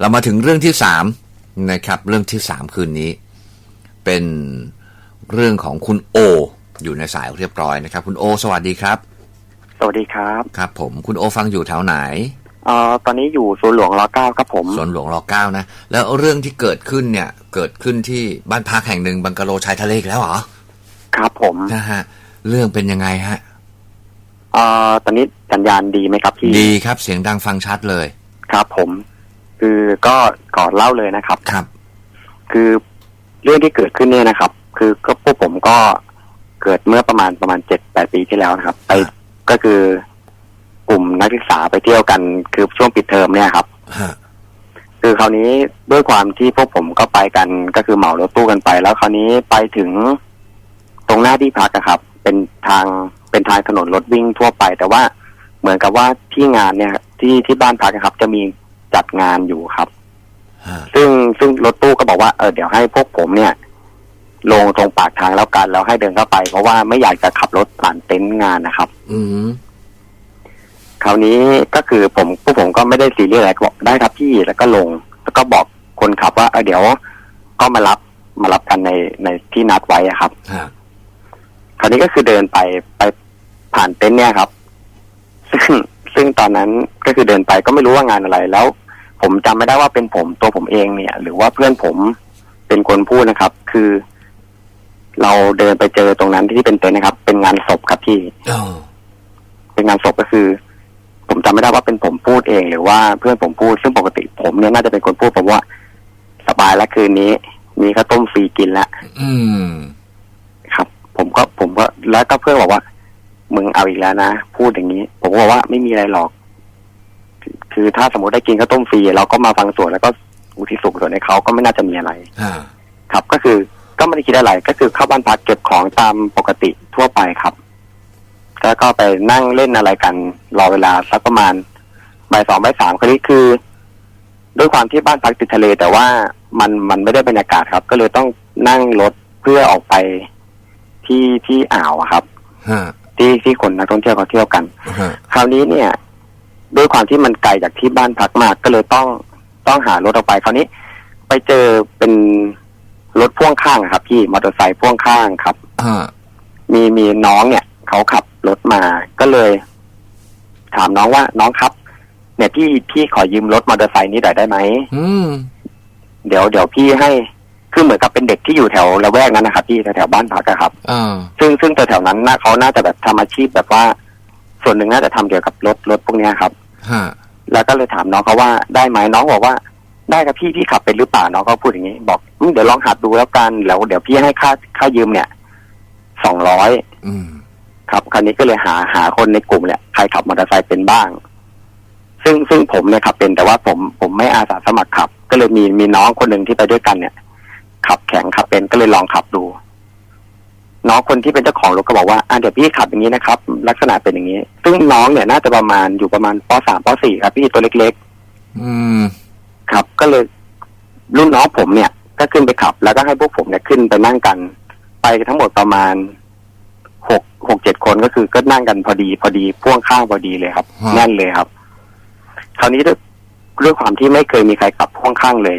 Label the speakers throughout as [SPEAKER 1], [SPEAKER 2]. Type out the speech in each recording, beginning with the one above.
[SPEAKER 1] เรามาถึงเรื่องที่สามนะครับ เรื่องที่สามคืนนี้ เป็นเรื่องของคุณโอ อยู่ในสายเรียบร้อยนะครับ คุณโอ สวัสดีครับ
[SPEAKER 2] สวัสดีครับ
[SPEAKER 1] ครับ ผมคุณโอฟังอยู่แถวไหน
[SPEAKER 2] เอ่อตอนนี้อยู่สวนหลวงรเก้าครับผม
[SPEAKER 1] สวนหลวงรอเก้านะแล้วเรื่องที่เกิดขึ้นเนี่ย เกิดขึ้นที่บ้านพักแห่งหนึ่งบังกะโลชายทะเลอีกแล้วเหรอ
[SPEAKER 2] ครับผม
[SPEAKER 1] นะฮะเรื่องเป็นยังไงฮะ
[SPEAKER 2] เอ่อตอนนี้สัญญาณดีไหมครับพี่
[SPEAKER 1] ดีครับ เสียงดังฟังชัดเลย
[SPEAKER 2] ครับผม คือก็ก่อนเล่าเลยนะครับ
[SPEAKER 1] ครับ
[SPEAKER 2] คือเรื่องที่เกิดขึ้นเนี่ยนะครับ คือก็พวกผมก็เกิดเมื่อประมาณประมาณเจ็ดแปดปีที่แล้วนะครับ ไป
[SPEAKER 1] อ่า
[SPEAKER 2] ก็คือกลุ่มนักศึกษาไปเที่ยวกันคือช่วงปิดเทอมเนี่ยครับ
[SPEAKER 1] ฮะ
[SPEAKER 2] คือคราวนี้ด้วยความที่พวกผมก็ไปกันก็คือเหมารถตู้กันไป แล้วคราวนี้ไปถึงตรงหน้าที่พักอะครับ เป็นทางเป็นทางถนนรถวิ่งทั่วไป แต่ว่าเหมือนกับว่าที่งานเนี่ย ที่ที่บ้านพักอะครับ จะมี จัดงานอยู่ครับ
[SPEAKER 1] ฮะ
[SPEAKER 2] ซึ่งซึ่งรถตู้ก็บอกว่าเออเดี๋ยวให้พวกผมเนี่ย ลงตรงปากทางแล้วกันแล้วให้เดินเข้าไป เพราะว่าไม่อยากจะขับรถผ่านเต็นท์งานนะครับ
[SPEAKER 1] อืม
[SPEAKER 2] คราวนี้ก็คือผมพวกผมก็ไม่ได้ซีเรียสอะไรก็บอกได้ครับพี่แล้วก็ลง แล้วก็บอกคนขับว่าเออเดี๋ยว ก็มารับมารับกันในในที่นัดไว้อะครับ
[SPEAKER 1] ฮะ
[SPEAKER 2] คราวนี้ก็คือเดินไปไปผ่านเต็นท์เนี่ยครับซึ่ง ซึ่งตอนนั้นก็คือเดินไปก็ไม่รู้ว่างานอะไรแล้ว ผมจำไม่ได้ว่าเป็นผมตัวผมเองเนี่ย หรือว่าเพื่อนผมเป็นคนพูดนะครับ คือ เราเดินไปเจอตรงนั้นที่เป็นเต็นท์นะครับ เป็นงานศพครับพี่
[SPEAKER 1] อ๋อ
[SPEAKER 2] เป็นงานศพก็คือ ผมจำไม่ได้ว่าเป็นผมพูดเอง หรือว่าเพื่อนผมพูดซึ่งปกติ ผมเนี่ยน่าจะเป็นคนพูดผมว่าสบายแล้วคืนนี้ มีข้าวต้มฟรีกินแล้ว
[SPEAKER 1] อืม
[SPEAKER 2] ครับ ผมก็ผมก็แล้วก็เพื่อนบอกว่า มึงเอาอีกแล้วนะ พูดอย่างนี้ ผมก็บอกว่าไม่มีอะไรหรอกคือคือถ้าสมมติได้กินข้าวต้มฟรีเราก็มาฟังสวดแล้วก็อุทิศส่วนให้เขาก็ไม่น่าจะมีอะไร
[SPEAKER 1] ฮะ
[SPEAKER 2] ครับ ก็คือก็ไม่ได้คิดอะไร ก็คือเข้าบ้านพักเก็บของตามปกติทั่วไปครับแล้วก็ไปนั่งเล่นอะไรกัน รอเวลาสักประมาณบ่ายสองบ่ายสามคราวนี้คือด้วยความที่บ้านพักติดทะเล แต่ว่ามันมันไม่ได้บรรยากาศครับ ก็เลยต้องนั่งรถเพื่อออกไปที่ที่อ่าวอะครับ
[SPEAKER 1] ฮะ
[SPEAKER 2] ที่ที่คนนักท่องเที่ยวเขาเที่ยวกัน
[SPEAKER 1] ฮะ
[SPEAKER 2] คราวนี้เนี่ย ด้วยความที่มันไกลจากที่บ้านพักมาก ก็เลยต้องต้องหารถออกไป คราวนี้ ไปเจอเป็นรถพ่วงข้างอะครับ พี่มอเตอร์ไซค์พ่วงข้างครับ
[SPEAKER 1] ฮะ
[SPEAKER 2] มีมีน้องเนี่ยเขาขับรถมาก็เลย ถามน้องว่าน้องครับ เนี่ยพี่พี่ขอยืมรถมอเตอร์ไซค์นี้หน่อยได้ไหม
[SPEAKER 1] อืม
[SPEAKER 2] เดี๋ยวเดี๋ยวพี่ให้ คือเหมือนกับเป็นเด็กที่อยู่แถวละแวกนั้นนะครับพี่แถวๆบ้านพักอะครับ
[SPEAKER 1] อ่า
[SPEAKER 2] ซึ่งซึ่งแถวๆนั้นน่าเขาน่าจะแบบทำอาชีพแบบว่า ส่วนหนึ่งน่าจะทำเกี่ยวกับรถรถพวกเนี้ยครับ
[SPEAKER 1] ฮะ
[SPEAKER 2] แล้วก็เลยถามน้องเขาว่าได้ไหมน้องบอกว่า ได้ครับพี่พี่ขับเป็นหรือเปล่าน้องก็พูดอย่างนี้ บอกอืมเดี๋ยวลองหัดดูแล้วกันแล้วเดี๋ยวพี่ให้ค่าค่ายืมเนี่ยสองร้อย
[SPEAKER 1] อืม
[SPEAKER 2] ครับคราวนี้ก็เลยหาหาคนในกลุ่มเนี่ยใครขับมอเตอร์ไซค์เป็นบ้าง ซึ่งซึ่งผมเนี่ยขับเป็นแต่ว่าผมผมไม่อาสาสมัครขับ ก็เลยมีมีน้องคนหนึ่งที่ไปด้วยกันเนี่ย ขับแข็งขับเป็นก็เลยลองขับดู น้องคนที่เป็นเจ้าของรถก็บอกว่าอะเดี๋ยวพี่ขับอย่างนี้นะครับ ลักษณะเป็นอย่างนี้ ซึ่งน้องเนี่ยน่าจะประมาณอยู่ประมาณปสามปสี่ครับ พี่ตัวเล็ก
[SPEAKER 1] อืม
[SPEAKER 2] ๆครับก็เลยรุ่นน้องผมเนี่ยก็ขึ้นไปขับ แล้วก็ให้พวกผมเนี่ยขึ้นไปนั่งกัน ไปกันทั้งหมดประมาณหกหกเจ็ดคนก็คือก็นั่งกันพอดี พอดีพ่วงข้างพอดีเลยครับ
[SPEAKER 1] ฮะ
[SPEAKER 2] แน่นเลยครับ คราวนี้ด้วยด้วยความที่ไม่เคยมีใครขับพ่วงข้างเลย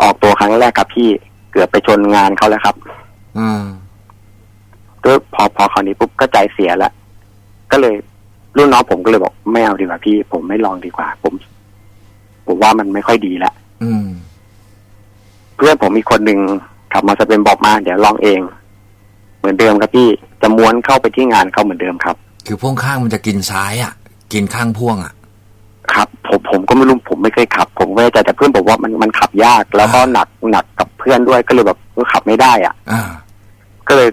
[SPEAKER 2] ออกตัวครั้งแรกครับพี่เกือบไปชนงานเขาแล้วครับ
[SPEAKER 1] อืม
[SPEAKER 2] ด้วยพอพอคราวนี้ปุ๊บก็ใจเสียแล้วก็เลยรุ่นน้องผมก็เลยบอกไม่เอาดีกว่าพี่ ผมไม่ลองดีกว่า ผม ผมว่ามันไม่ค่อยดีแล้ว
[SPEAKER 1] อืม
[SPEAKER 2] เพื่อนผมมีคนหนึ่งขับมาสเป็นบอกมาเดี๋ยวลองเอง เหมือนเดิมครับพี่จะม้วนเข้าไปที่งานเขาเหมือนเดิมครับ
[SPEAKER 1] คือพ่วงข้างมันจะกินซ้ายอะ กินข้างพ่วงอะ
[SPEAKER 2] ครับผมผมก็ไม่รู้ผมไม่เคยขับ ผมก็ไม่แน่ใจแต่เพื่อนบอกว่ามันมันขับยาก แล้วก็
[SPEAKER 1] อ่า
[SPEAKER 2] หนักหนักกับเพื่อนด้วยก็เลยแบบก็ขับไม่ได้อะ
[SPEAKER 1] อ่า
[SPEAKER 2] ก็เลย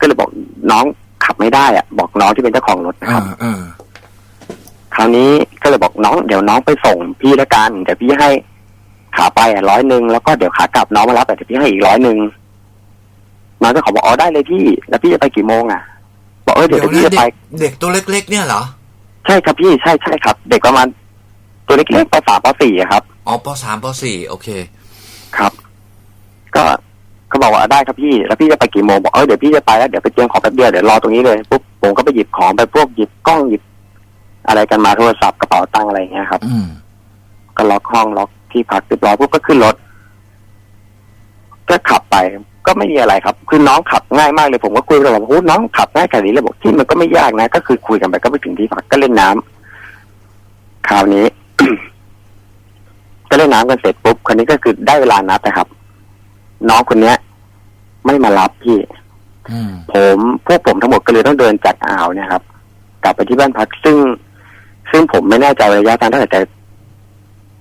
[SPEAKER 2] ก็เลยบอกน้องขับไม่ได้อะ บอกน้องที่เป็นเจ้าของรถนะค
[SPEAKER 1] อ่า
[SPEAKER 2] รับ
[SPEAKER 1] อ่า
[SPEAKER 2] คราวนี้ก็เลยบอกน้องเดี๋ยวน้องไปส่งพี่ละกันเดี๋ยวพี่ให้ขาไปอะร้อยหนึ่งแล้วก็เดี๋ยวขากลับน้องมารับแต่เดี๋ยวพี่ให้อีกร้อยหนึ่งน้องเจ้าของบอกอ๋อได้เลยพี่ แล้วพี่จะไปกี่โมงอะ บอกเออเดี๋ยว
[SPEAKER 1] เดี๋ยว
[SPEAKER 2] พี่
[SPEAKER 1] นะ
[SPEAKER 2] จะ
[SPEAKER 1] เด็
[SPEAKER 2] ไป
[SPEAKER 1] กเด็กตัวเล็ก ๆ เนี่ยเหรอ
[SPEAKER 2] ใช่ครับพี่ใช่ใช่ครับ เด็กประมาณ ตัวเล็กๆปสามปสี่อะครับ
[SPEAKER 1] อ๋อปสามปสี่โอเค
[SPEAKER 2] ครับ ก็ก็บอกว่าได้ครับพี่ แล้วพี่จะไปกี่โมงบอกเออเดี๋ยวพี่จะไปแล้วเดี๋ยวไปเตรียมของแป๊บเดียวเดี๋ยวรอตรงนี้เลยปุ๊บผมก็ไปหยิบของไปพวกหยิบกล้องหยิบ อะไรกันมาโทรศัพท์กระเป๋าตังค์อะไรอย่างเงี้ยครับ
[SPEAKER 1] อืม
[SPEAKER 2] ก็ล็อกห้องล็อกที่พักเรียบร้อยปุ๊บก็ขึ้นรถ ก็ขับไปก็ไม่มีอะไรครับ คือน้องขับง่ายมากเลยผมก็คุยกับน้องบอกโอ้น้องขับง่ายขนาดนี้เลยบอกที่มันก็ไม่ยากนะ ก็คือคุยกันไปก็ไปถึงที่พักก็เล่นน้ำคราวนี้ ก็เล่นน้ำกันเสร็จปุ๊บคนนี้ก็คือได้เวลานัดนะครับ น้องคนเนี้ย ไม่มารับพี่
[SPEAKER 1] อืม
[SPEAKER 2] ผมพวกผมทั้งหมดก็เลยต้องเดินจากอ่าวเนะครับ กลับไปที่บ้านพักซึ่ง ซึ่งผมไม่แน่ใจระยะทางเท่าไหร่แต่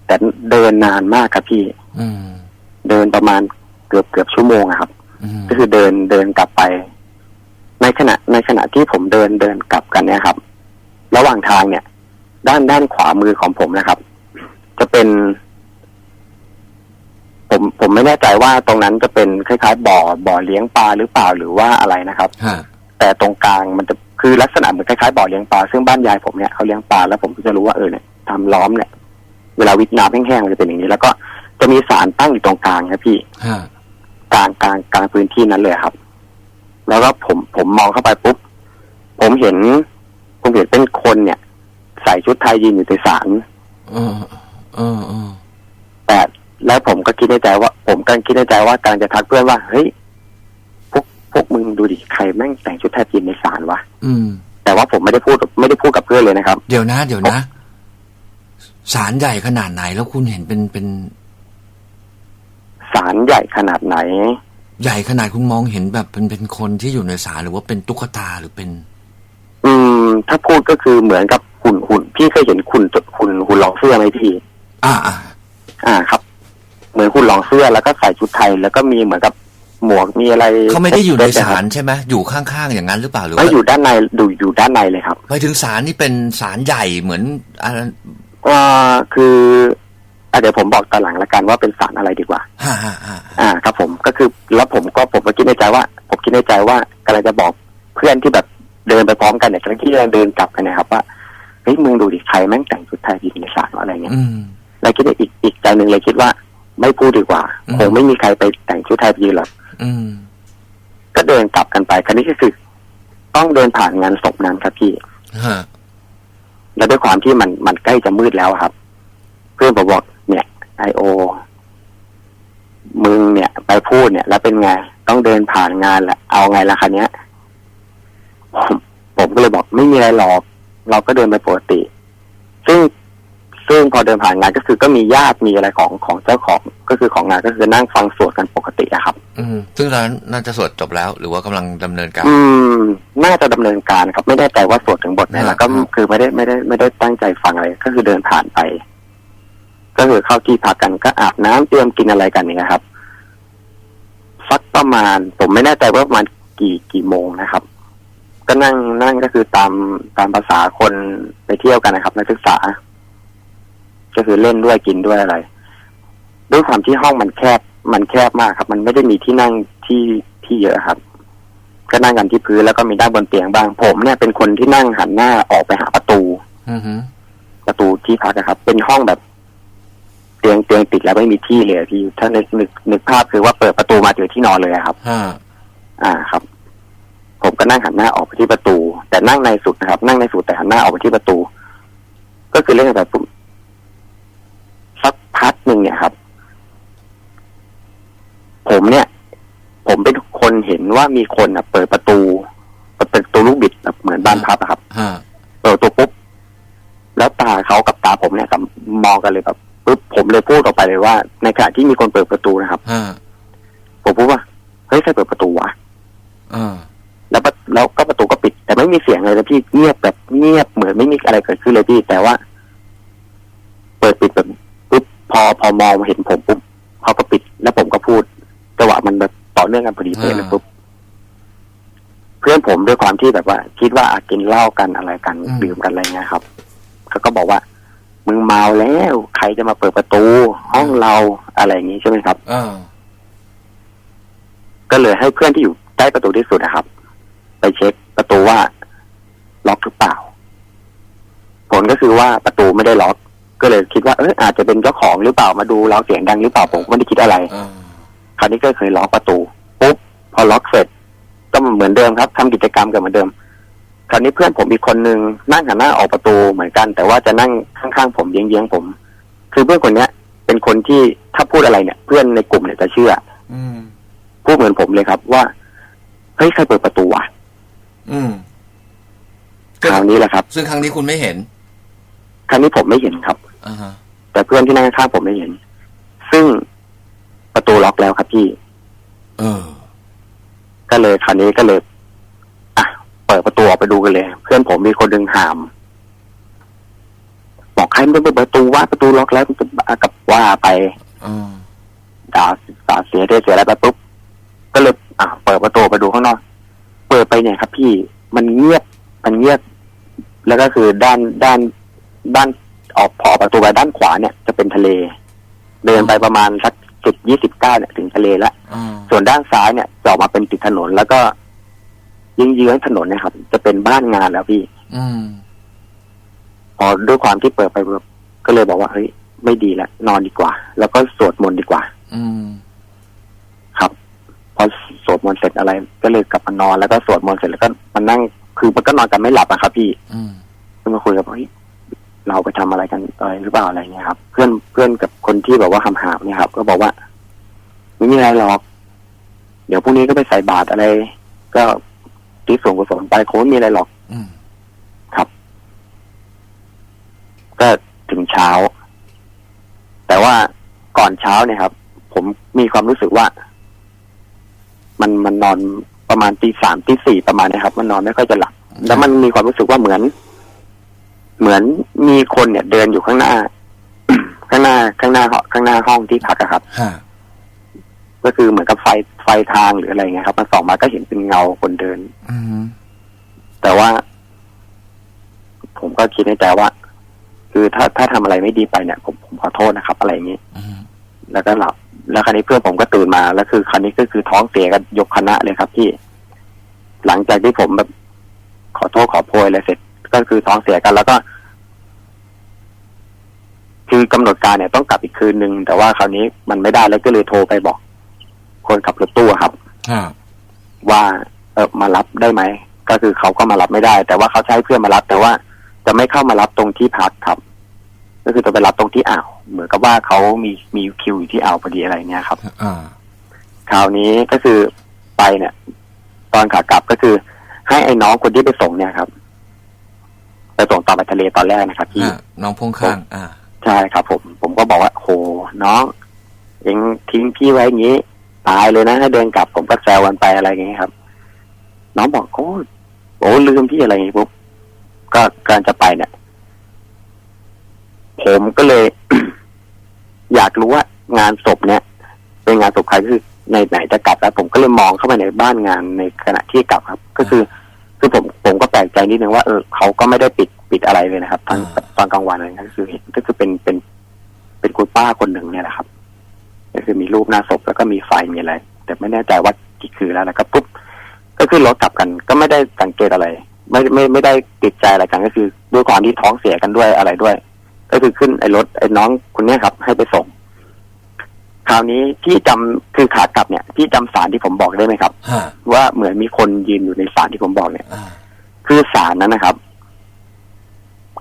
[SPEAKER 2] แต่เดินนานมากครับพี่
[SPEAKER 1] อืม
[SPEAKER 2] เดินประมาณเกือบเกือบชั่วโมงอะครับ
[SPEAKER 1] อืม
[SPEAKER 2] ก็คือเดินเดินกลับไป ในขณะในขณะที่ผมเดินเดินกลับกันเนี่ยครับ ระหว่างทางเนี่ย ด้านด้านขวามือของผมนะครับ จะเป็น ผมผมไม่แน่ใจว่าตรงนั้นจะเป็นคล้ายๆบ่อบ่อเลี้ยงปลาหรือเปล่าหรือว่าอะไรนะครับ
[SPEAKER 1] ฮะ
[SPEAKER 2] แต่ตรงกลางมันจะคือลักษณะเหมือนคล้ายๆบ่อเลี้ยงปลาซึ่งบ้านยายผมเนี่ยเขาเลี้ยงปลาแล้วผมก็จะรู้ว่าเออเนี่ยทำล้อมเนี่ย เวลาวิทน้ำแห้งๆมันจะเป็นอย่างนี้ แล้วก็จะมีสารตั้งอยู่ตรงกลางครับพี่
[SPEAKER 1] ฮะ
[SPEAKER 2] กลางกลางกลางพื้นที่นั้นเลยครับ แล้วก็ผมผมมองเข้าไปปุ๊บผมเห็นผมเห็นเป็นคนเนี่ย ใส่ชุดไทยยืนอยู่ในศาล
[SPEAKER 1] เออเออเออ
[SPEAKER 2] แต่แล้วผมก็คิดในใจว่า ผมก็คิดในใจว่ากำลังจะทักเพื่อนว่า เฮ้ยพวกพวกมึงดูดิใครแม่งแต่งชุดไทยยืนในศาลวะ
[SPEAKER 1] อืม
[SPEAKER 2] แต่ว่าผมไม่ได้พูดไม่ได้พูดกับเพื่อนเลยนะครับ
[SPEAKER 1] เดี๋ยวนะ เดี๋ยวนะสารใหญ่ขนาดไหน แล้วคุณเห็นเป็นเป็น
[SPEAKER 2] ศาลใหญ่ขนาดไหน
[SPEAKER 1] ใหญ่ขนาดคุณมองเห็นแบบเป็นเป็นคนที่อยู่ในสารหรือว่าเป็นตุ๊กตาหรือเป็น
[SPEAKER 2] อืม ถ้าพูดก็คือเหมือนกับ หุ่นหุ่นพี่เคยเห็นหุ่นหุ่นหุ่นรองเสื้อไหมพี่
[SPEAKER 1] อ่าอ่า
[SPEAKER 2] อ่าครับ เหมือนหุ่นรองเสื้อแล้วก็ใส่ชุดไทย แล้วก็มีเหมือนกับหมวกมีอะไร
[SPEAKER 1] เขาไม่ได้อยู่ใน
[SPEAKER 2] เซ็ตๆ
[SPEAKER 1] สารใช่ไหมอยู่ข้างๆอย่างนั้นหรือเปล่าหรือ
[SPEAKER 2] ไม่
[SPEAKER 1] ว่า
[SPEAKER 2] อยู่ด้านในดูอยู่ด้านในเลยครับ
[SPEAKER 1] หมายถึงสารนี่เป็นสารใหญ่เหมือนอะไร
[SPEAKER 2] อ่าคืออะเดี๋ยวผมบอกตอนหลังละกันว่าเป็นสารอะไรดีกว่า
[SPEAKER 1] ฮ่าฮ่าฮ่า
[SPEAKER 2] อ่า ครับผมก็คือแล้วผมก็ผมก็คิดในใจว่า ผมคิดในใจว่ากำลังจะบอกเพื่อนที่แบบเดินไปพร้อมกันเนี่ยกำลังที่กำลังเดินกลับกันนะครับว่า เฮ้ยมึงดูดิใครแม่งแต่งชุดไทยยืนในศาลวะอะไรเงี้ย
[SPEAKER 1] อืม
[SPEAKER 2] แล้วคิดในอีกอีกใจหนึ่งเลยคิดว่าไม่พูดดีกว่า
[SPEAKER 1] อืม
[SPEAKER 2] คงไม่มีใครไปแต่งชุดไทยไปยืนหรอก
[SPEAKER 1] อืม
[SPEAKER 2] ก็เดินกลับกันไปคราวนี้ก็คือต้องเดินผ่านงานศพนั้นครับพี่
[SPEAKER 1] ฮะ
[SPEAKER 2] แล้วด้วยความที่มันมันใกล้จะมืดแล้วอะครับ เพื่อนผมบอกเนี่ยไอโอมึงเนี่ย ไปพูดเนี่ย แล้วเป็นไง ต้องเดินผ่านงานแหละเอาไงล่ะคันเนี้ยผมผมก็เลยบอกไม่มีอะไรหรอก เราก็เดินไปปกติ ซึ่งซึ่งพอเดินผ่านงานก็คือก็มีญาติมีอะไรของของเจ้าของก็คือของงานก็คือนั่งฟังสวดกันปกติอะครับ
[SPEAKER 1] อืมซึ่งตอนนั้นน่าจะสวดจบแล้ว หรือว่ากำลังดำเนินการ
[SPEAKER 2] อืม น่าจะดำเนินการครับ ไม่แน่ใจว่าสวดถึงบทไหน
[SPEAKER 1] อ่า
[SPEAKER 2] แล้วก็
[SPEAKER 1] อ่า
[SPEAKER 2] คือไม่ได้ไม่ได้ไม่ได้ตั้งใจฟังอะไร ก็คือเดินผ่านไป ก็คือเข้าที่พักกันก็อาบน้ำเตรียมกินอะไรกันอย่างเงี้ยครับสักประมาณ ผมไม่แน่ใจว่าประมาณกี่กี่โมงนะครับ ก็นั่งนั่งก็คือตามตามภาษาคนไปเที่ยวกันนะครับ นักศึกษา ก็คือเล่นด้วยกินด้วยอะไร ด้วยความที่ห้องมันแคบ มันแคบมากครับ มันไม่ได้มีที่นั่งที่ที่เยอะครับ ก็นั่งกันที่พื้นแล้วก็มีนั่งบนเตียงบ้าง ผมเนี่ยเป็นคนที่นั่งหันหน้าออกไปหาประตู
[SPEAKER 1] อือฮึ
[SPEAKER 2] ประตูที่พักนะครับ เป็นห้องแบบเตียงเตียงติดแล้วไม่มีที่เลยอะพี่ถ้านึกนึกนึกภาพคือว่าเปิดประตูมาเจอที่นอนเลยอะครับ
[SPEAKER 1] ฮ่า
[SPEAKER 2] อ่าครับ ผมก็นั่งหันหน้าออกไปที่ประตู แต่นั่งในสุดนะครับ นั่งในสุดแต่หันหน้าออกไปที่ประตู ก็คือเล่นกันแบบปุ๊บสักพักหนึ่งเนี่ยครับ ผมเนี่ย ผมเป็นคนเห็นว่ามีคนอะ เปิดประตูเปิดประตูลูกบิดแบบเหมือนบ้านพับอะครับ
[SPEAKER 1] ฮ่า
[SPEAKER 2] เปิดประตูปุ๊บแล้วตาเขากับตาผมเนี่ยกับมองกันเลยแบบปุ๊บผมเลยพูดออกไปเลยว่า ในขณะที่มีคนเปิดประตูนะครับ
[SPEAKER 1] ฮ่า
[SPEAKER 2] ผมพูดว่าเฮ้ยใครเปิดประตูวะ
[SPEAKER 1] อ่า
[SPEAKER 2] แล้วประแล้วก็ประตูก็ปิด แต่ไม่มีเสียงเลยนะพี่เงียบแบบเงียบเหมือนไม่มีอะไรเกิดขึ้นเลยพี่ แต่ว่า เปิดปิดแบบปุ๊บพอพอมองเห็นผมปุ๊บเขาก็ปิด แล้วผมก็พูดจังหวะมันแบบต่อเนื่องกันพอดีเลยเลยปุ๊บเพื่อนผมด้วยความที่แบบว่า คิดว่าอาจกินเหล้ากันอะไรกันดื่มกันอะไรเงี้ยครับเขาก็บอกว่ามึงเมาแล้ว ใครจะมาเปิดประตู ห้องเราอะไรอย่างนี้ใช่ไหมครับ
[SPEAKER 1] อ่า
[SPEAKER 2] ก็เลยให้เพื่อนที่อยู่ใกล้ประตูที่สุดนะครับ ไปเช็คประตูว่าล็อกหรือเปล่า ผลก็คือว่าประตูไม่ได้ล็อก ก็เลยคิดว่าเอออาจจะเป็นเจ้าของหรือเปล่ามาดูเราเสียงดังหรือเปล่าผมก็ไม่ได้คิดอะไร
[SPEAKER 1] อ่า
[SPEAKER 2] คราวนี้ก็เคยล็อกประตูปุ๊บพอล็อกเสร็จ ก็เหมือนเดิมครับทำกิจกรรมกันเหมือนเดิม คราวนี้เพื่อนผมอีกคนนึงนั่งหันหน้าออกประตูเหมือนกัน แต่ว่าจะนั่งข้างๆผมเยื้องๆผม คือเพื่อนคนเนี้ย เป็นคนที่ถ้าพูดอะไรเนี่ย เพื่อนในกลุ่มเนี่ยจะเชื่อ
[SPEAKER 1] อืม
[SPEAKER 2] พูดเหมือนผมเลยครับว่าเฮ้ยใครเปิดประตูวะ
[SPEAKER 1] อืม
[SPEAKER 2] คราวนี้แหละครับ
[SPEAKER 1] ซึ่งครั้งนี้คุณไม่เห็น
[SPEAKER 2] คราวนี้ผมไม่เห็นครับ
[SPEAKER 1] อ่าฮะ
[SPEAKER 2] แต่เพื่อนที่นั่งข้างๆผมไม่เห็น ซึ่งประตูล็อกแล้วครับพี่
[SPEAKER 1] เออ
[SPEAKER 2] ก็เลยคราวนี้ก็เลยอะเปิดประตูออกไปดูกันเลย เพื่อนผมมีคนดึงหาม บอกใครไม่เปิดประตูว่าประตูล็อกแล้วมันจะกับว่าไป
[SPEAKER 1] อืม
[SPEAKER 2] ด่าด่าเสียเทเสียอะไรไปปุ๊บก็เลยอะเปิดประตูไปดูข้างนอก เปิดไปเนี่ยครับ พี่มันเงียบมันเงียบ แล้วก็คือด้านด้านด้านออกพอประตูไปด้านขวาเนี่ยจะเป็นทะเล เดินไปประมาณสักสิบยี่สิบเก้าเนี่ยถึงทะเลแล้ว
[SPEAKER 1] อืม
[SPEAKER 2] ส่วนด้านซ้ายเนี่ยจะออกมาเป็นติดถนนแล้วก็ยิงเยื้องๆถนนเนะครับ จะเป็นบ้านงานแล้วพี่
[SPEAKER 1] อืม
[SPEAKER 2] พอด้วยความที่เปิดไปปุ๊บก็เลยบอกว่าเฮ้ยไม่ดีแล้วนอนดีกว่า แล้วก็สวดมนต์ดีกว่า
[SPEAKER 1] อืม
[SPEAKER 2] ครับ พอสวด มนต์เสร็จอะไร ก็เลยกลับมานอนแล้วก็สวดมนต์เสร็จแล้วก็มานั่งคือมันก็นอนกันไม่หลับอะครับ พี่
[SPEAKER 1] อืม
[SPEAKER 2] ก็มาคุยกับเฮ้ยเราไปทำอะไรกันอะไรหรือเปล่าอะไรเงี้ยครับ เพื่อนเพื่อนกับคนที่แบบว่าหำหามเนี่ยครับ ก็บอกว่าไม่มีอะไรหรอก เดี๋ยวพรุ่งนี้ก็ไปใส่บาตรอะไร ก็ที่ส่วนกุศลไปคงไม่มีอะไรหรอก
[SPEAKER 1] อืม
[SPEAKER 2] ก็ถึงเช้า แต่ว่าก่อนเช้าเนี่ยครับ ผมมีความรู้สึกว่า มันมันนอนประมาณตีสามตีสี่ประมาณเนี้ครับ มันนอนไม่ค่อยจะหลับ แล้วมันมีความรู้สึกว่าเหมือน เหมือนมีคนเนี่ย เดินอยู่ข้างหน้า ข้างหน้าข้างหน้าห้องข้างหน้าห้องที่พักอะครับ
[SPEAKER 1] ฮะ
[SPEAKER 2] ก็คือเหมือนกับไฟไฟทางหรืออะไรเงี้ยครับมันส่องมาก็เห็นเป็นเงาคนเดิน
[SPEAKER 1] อืม
[SPEAKER 2] แต่ว่า ผมก็คิดในใจว่า คือถ้าถ้าทำอะไรไม่ดีไปเนี่ย ผมผมขอโทษนะครับ อะไรอย่างนี้
[SPEAKER 1] อืม
[SPEAKER 2] แล้วก็หลับ แล้วคราวนี้เพื่อนผมก็ตื่นมา แล้วคือคราวนี้ก็คือท้องเสียกันยกคณะเลยครับพี่ หลังจากที่ผมแบบ ขอโทษขอโพยอะไรเสร็จ ก็คือท้องเสียกัน แล้วก็ คือกำหนดการเนี่ยต้องกลับอีกคืนนึง แต่ว่าคราวนี้มันไม่ได้แล้วก็เลยโทรไปบอก คนขับรถตู้อะครับ
[SPEAKER 1] ฮะ
[SPEAKER 2] ว่า เออมารับได้ไหมก็คือเขาก็มารับไม่ได้ แต่ว่าเขาใช้เพื่อนมารับ แต่ว่าจะไม่เข้ามารับตรงที่พักครับ ก็คือจะไปรับตรงที่อ่าวเหมือนกับว่าเขามีมีคิวอยู่ที่อ่าวพอดีอะไรเนี่ยครับ
[SPEAKER 1] อ่า
[SPEAKER 2] คราวนี้ก็คือไปเนี่ย ตอนขากลับก็คือ ให้ไอ้น้องคนที่ไปส่งเนี่ยครับไปส่งต่อไปทะเลตอนแรกนะครับพี่
[SPEAKER 1] ฮะน้องพ่วงข้าง อ่า
[SPEAKER 2] ใช่ครับ ผม ผมก็บอกว่าโหน้องเองทิ้งพี่ไว้อย่างนี้ตายเลยนะให้เดินกลับผมก็แซวกันไปอะไรอย่างนี้ครับ น้องบอกโอ้โอ้ลืมพี่อะไรอย่างนี้ปุ๊บก็การจะไปเนี่ย ผมก็เลย อยากรู้ว่างานศพเนี่ย เป็นงานศพใครคือในไหนจะกลับแล้ว ผมก็เลยมองเข้าไปในบ้านงานในขณะที่กลับครับ ก็คือ คือผมผมก็แปลกใจนิดนึงว่าเออเขาก็ไม่ได้ปิดปิดอะไรเลยนะครับตอน
[SPEAKER 1] อ่า
[SPEAKER 2] ตอนกลางวันอะไรก็คือเห็นก็คือเป็นเป็น เป็นคุณป้าคนหนึ่งเนี่ยแหละครับ ก็คือมีรูปหน้าศพแล้วก็มีไฟมีอะไร แต่ไม่แน่ใจว่ากี่คือแล้วนะครับปุ๊บก็ขึ้นรถกลับกันก็ไม่ได้สังเกตอะไร ไม่ไม่ไม่ได้ติดใจอะไรกันก็คือด้วยความที่ท้องเสียกันด้วยอะไรด้วย ก็คือขึ้นไอ้รถไอ้น้องคนเนี้ยครับ ให้ไปส่ง คราวนี้พี่จำคือขากลับเนี่ยพี่จำสารที่ผมบอกได้ไหมครับ
[SPEAKER 1] ฮะ
[SPEAKER 2] ว่าเหมือนมีคนยืนอยู่ในสารที่ผมบอกเนี่ย
[SPEAKER 1] อ่า
[SPEAKER 2] คือสารนั้นนะครับ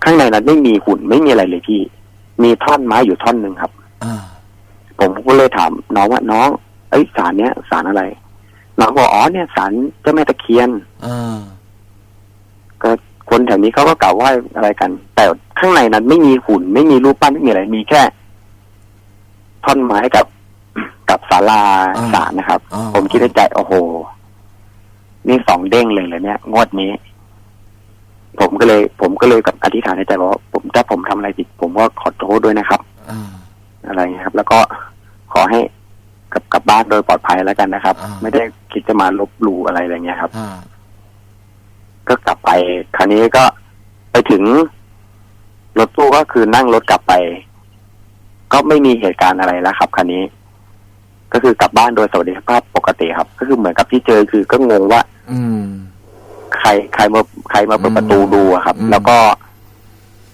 [SPEAKER 2] ข้างในนั้นไม่มีหุ่นไม่มีอะไรเลยพี่ มีท่อนไม้อยู่ท่อนหนึ่งครับ
[SPEAKER 1] อ่า
[SPEAKER 2] ผมก็เลยถามน้องว่าน้องเอ้ยสารเนี้ยสารอะไรน้องบอกอ๋อเนี่ยสารเจ้าแม่ตะเคียน
[SPEAKER 1] อ่า
[SPEAKER 2] ก็ คนแถวนี้เขาก็กล่าวไหว่าอะไรกัน แต่ข้างในนั้นไม่มีหุ่น ไม่มีรูปปั้นไม่มีอะไรมีแค่ท่อนไม้กับกับศาลา
[SPEAKER 1] อ่า
[SPEAKER 2] สารนะครับ
[SPEAKER 1] อ่า
[SPEAKER 2] ผมคิดในใจโอ้โห นี่สองเด้งเลยเลยเนี่ย งวดนี้ ผมก็เลย ผมก็เลยกับอธิษฐานในใจบอกว่าผมถ้าผมทำอะไรผิด ผมก็ขอโทษด้วยนะครับ
[SPEAKER 1] อ่า
[SPEAKER 2] อะไรเงี้ยครับ แล้วก็ขอให้กลับกลับบ้านโดยปลอดภัยแล้วกันนะครับ
[SPEAKER 1] อ่า
[SPEAKER 2] ไม่ได้คิดจะมาลบหลู่อะไรอะไรเงี้ยครับ
[SPEAKER 1] อ่า
[SPEAKER 2] ก็กลับไป คราวนี้ก็ไปถึงรถตู้ก็คือนั่งรถกลับไป ก็ไม่มีเหตุการณ์อะไรแล้วครับ คราวนี้ ก็คือกลับบ้านโดยสวัสดิภาพปกติครับ ก็คือเหมือนกับที่เจอคือก็งงว่า
[SPEAKER 1] อืม
[SPEAKER 2] ใครใครมาใครมาเปิดประตูดูอะครับ
[SPEAKER 1] อืม
[SPEAKER 2] แล้วก็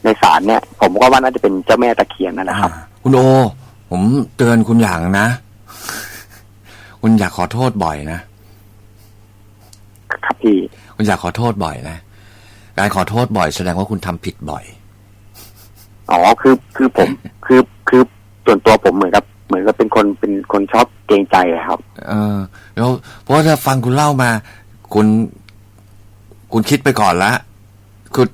[SPEAKER 2] ในศาลเนี่ย ผมก็ว่าน่าจะเป็นเจ้าแม่ตะเคียนนั่นแหละครับ
[SPEAKER 1] อ่าคุณโอ ผมเตือนคุณอย่างนะ คุณอยากขอโทษบ่อยนะ
[SPEAKER 2] ครับพี่
[SPEAKER 1] คุณอยากขอโทษบ่อยนะ การขอโทษบ่อยแสดงว่าคุณทำผิดบ่อย
[SPEAKER 2] อ๋อ คือคือผม คือคือส่วนตัวผมเหมือนกับ เหมือนกับเป็นคนเป็นคนชอบเกรงใจอะครับ
[SPEAKER 1] เออ แล้วเพราะว่าถ้าฟังคุณเล่ามา คุณ คุณคิดไปก่อนละคือ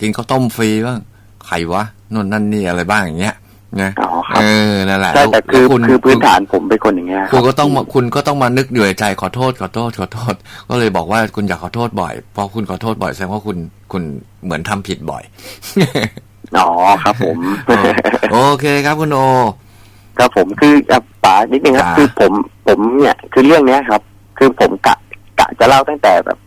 [SPEAKER 1] กินข้าวต้มฟรีบ้างไข่วะนู่นนั่นนี่อะไรบ้างอย่างเงี้ย นะ
[SPEAKER 2] อ๋อครับ
[SPEAKER 1] เออนั่นแหละ
[SPEAKER 2] ใช่แต่คือ
[SPEAKER 1] ล้วณ
[SPEAKER 2] คือพื้นฐานผมเป็นคนอย่างเงี้ยรับ
[SPEAKER 1] คุณก็ต้องมาคุณก็ต้องมานึกอยู่ในใจขอโทษขอโทษขอโทษ ก็เลยบอกว่าคุณอยากขอโทษบ่อยพอคุณขอโทษบ่อยแสดงว่าคุณคุณเหมือนทำผิดบ่อย
[SPEAKER 2] อ๋อครับ ผม
[SPEAKER 1] โอเคครับคุณโอ
[SPEAKER 2] ครับผมคืออะป๋านิดนึงครับ
[SPEAKER 1] ป๋า
[SPEAKER 2] คือผมผมเนี่ย คือเรื่องเนี้ยครับ คือผมกะกะจะเล่าตั้งแต่แบบ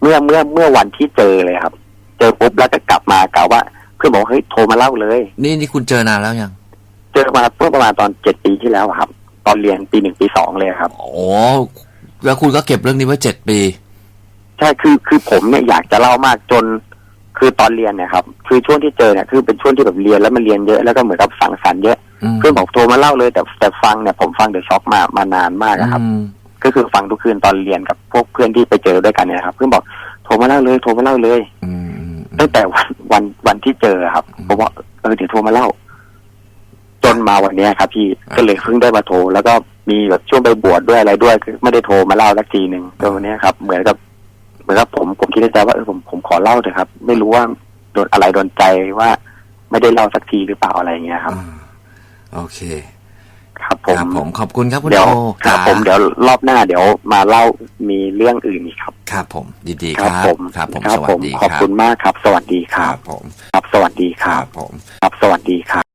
[SPEAKER 2] เมื่อเมื่อเมื่อวันที่เจอเลยครับ เจอปุ๊บแล้วก็กลับมากล่าวว่า เพื่อนบอกว่าเฮ้ยโทรมาเล่าเลย
[SPEAKER 1] นี่นี่คุณเจอนานแล้วยัง
[SPEAKER 2] เจอมาเมื่อประมาณตอนเจ็ดปีที่แล้วอะครับ ตอนเรียนปีหนึ่งปีสองเลยครับ
[SPEAKER 1] โอ้แล้วคุณก็เก็บเรื่องนี้ไว้เจ็ดปี
[SPEAKER 2] ใช่คือคือผมเนี่ยอยากจะเล่ามากจน คือตอนเรียนเนี่ยครับ คือช่วงที่เจอเนี่ยคือเป็นช่วงที่แบบเรียนแล้วมันเรียนเยอะแล้วก็เหมือนกับสังสรรค์เยอะ
[SPEAKER 1] อืม
[SPEAKER 2] เพื่อนบอกโทรมาเล่าเลยแต่แต่ฟังเนี่ยผมฟังเดอะช็อคมามานานมากอะครับ
[SPEAKER 1] อืม
[SPEAKER 2] ก็คือฟังทุกคืนตอนเรียนกับพวกเพื่อนที่ไปเจอด้วยกันเนี่ยครับ เพื่อนบอกโทรมาเล่าเลย โทรมาเล่าเลย
[SPEAKER 1] อืมอืม
[SPEAKER 2] ตั้งแต่วันวันวันที่เจอครับผมบอกเออเดี๋ยวโทรมาเล่า จนมาวันเนี้ยครับพี่ก็เลยเพิ่งได้มาโทร แล้วก็มีแบบช่วงไปบวชด้วยอะไรด้วยคือไม่ได้โทรมาเล่าสักทีหนึ่งจนวันเนี้ยครับ เหมือนกับ เหมือนกับผมผมคิดในใจว่าเออผมผมขอเล่าเถอะครับ ไม่รู้ว่าโดนอะไรโดนใจว่า ไม่ได้เล่าสักทีหรือเปล่าอะไรอย่างเงี้ยครับ
[SPEAKER 1] อ่าโอเค
[SPEAKER 2] ครับผ
[SPEAKER 1] ครับ
[SPEAKER 2] ม
[SPEAKER 1] ผมขอบคุณครับคุณ
[SPEAKER 2] เดี๋ยว
[SPEAKER 1] โอ
[SPEAKER 2] ครับผมเดี๋ยวรอบหน้าเดี๋ยวมาเล่ามีเรื่องอื่นอีกครับ
[SPEAKER 1] ครับผมยินดี
[SPEAKER 2] ค
[SPEAKER 1] ค
[SPEAKER 2] รั
[SPEAKER 1] รับ
[SPEAKER 2] ผม
[SPEAKER 1] ครับผม
[SPEAKER 2] ครับ
[SPEAKER 1] สวั
[SPEAKER 2] ผ
[SPEAKER 1] ส
[SPEAKER 2] ม
[SPEAKER 1] ดี
[SPEAKER 2] ขอบ
[SPEAKER 1] ครับ
[SPEAKER 2] คุณมากครับ สวัสดี
[SPEAKER 1] ค
[SPEAKER 2] ครั
[SPEAKER 1] รั
[SPEAKER 2] บบ
[SPEAKER 1] ผม
[SPEAKER 2] ครับสวัสดีค
[SPEAKER 1] ค
[SPEAKER 2] รั
[SPEAKER 1] รั
[SPEAKER 2] บบ
[SPEAKER 1] ผม
[SPEAKER 2] ครับสวัสดีครับ